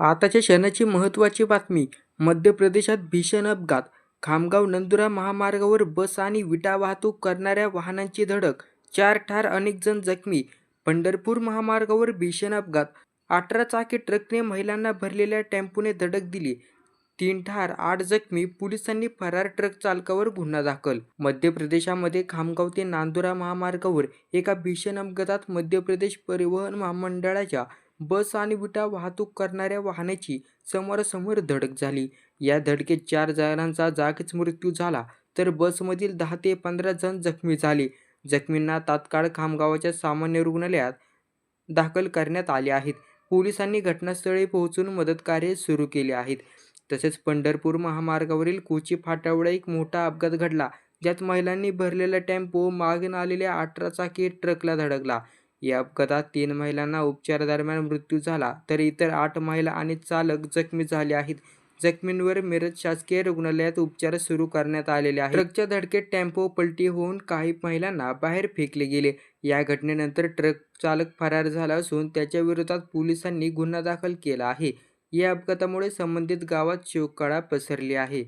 आताच्या क्षणाची महत्त्वाची बातमी मध्य प्रदेशात भीषण अपघात खामगाव नंदुरा महामार्गावर बस आणि विटा वाहतूक करणाऱ्या वाहनांची धडक चार ठार अनेक जण जखमी पंढरपूर महामार्गावर भीषण अपघात अठरा चाकी ट्रकने महिलांना भरलेल्या टेम्पोने धडक दिली तीन ठार आठ जखमी पोलिसांनी फरार ट्रक चालकावर गुन्हा दाखल. मध्य प्रदेशामध्ये खामगाव ते नांदुरा महामार्गावर एका भीषण अपघातात मध्य प्रदेश परिवहन महामंडळाच्या बस आणि विटा वाहतूक करणाऱ्या वाहनाची समोरासमोर धडक झाली. या धडकेत चार जणांचा जागीच मृत्यू झाला तर बसमधील दहा ते पंधरा जण जखमी झाले. जखमींना तात्काळ खामगावाच्या सामान्य रुग्णालयात दाखल करण्यात आले आहेत. पोलिसांनी घटनास्थळी पोहोचून मदतकार्य सुरू केले आहेत. तसेच पंढरपूर महामार्गावरील कोची फाट्यावर एक मोठा अपघात घडला ज्यात महिलांनी भरलेला टेम्पो मागून आलेल्या अठरा चाकी ट्रकला धडकला. या अपघातात तीन महिलांना उपचारादरम्यान मृत्यू झाला तर इतर आठ महिला आणि चालक जखमी झाले आहेत. जखमींवर मिरज शासकीय रुग्णालयात उपचार सुरू करण्यात आलेले आहेत. ट्रकच्या धडकेत टेम्पो पलटी होऊन काही महिलांना बाहेर फेकले गेले. या घटनेनंतर ट्रक चालक फरार झाला असून त्याच्या विरोधात पोलिसांनी गुन्हा दाखल केला आहे. या अपघातामुळे संबंधित गावात शोककळा पसरली आहे.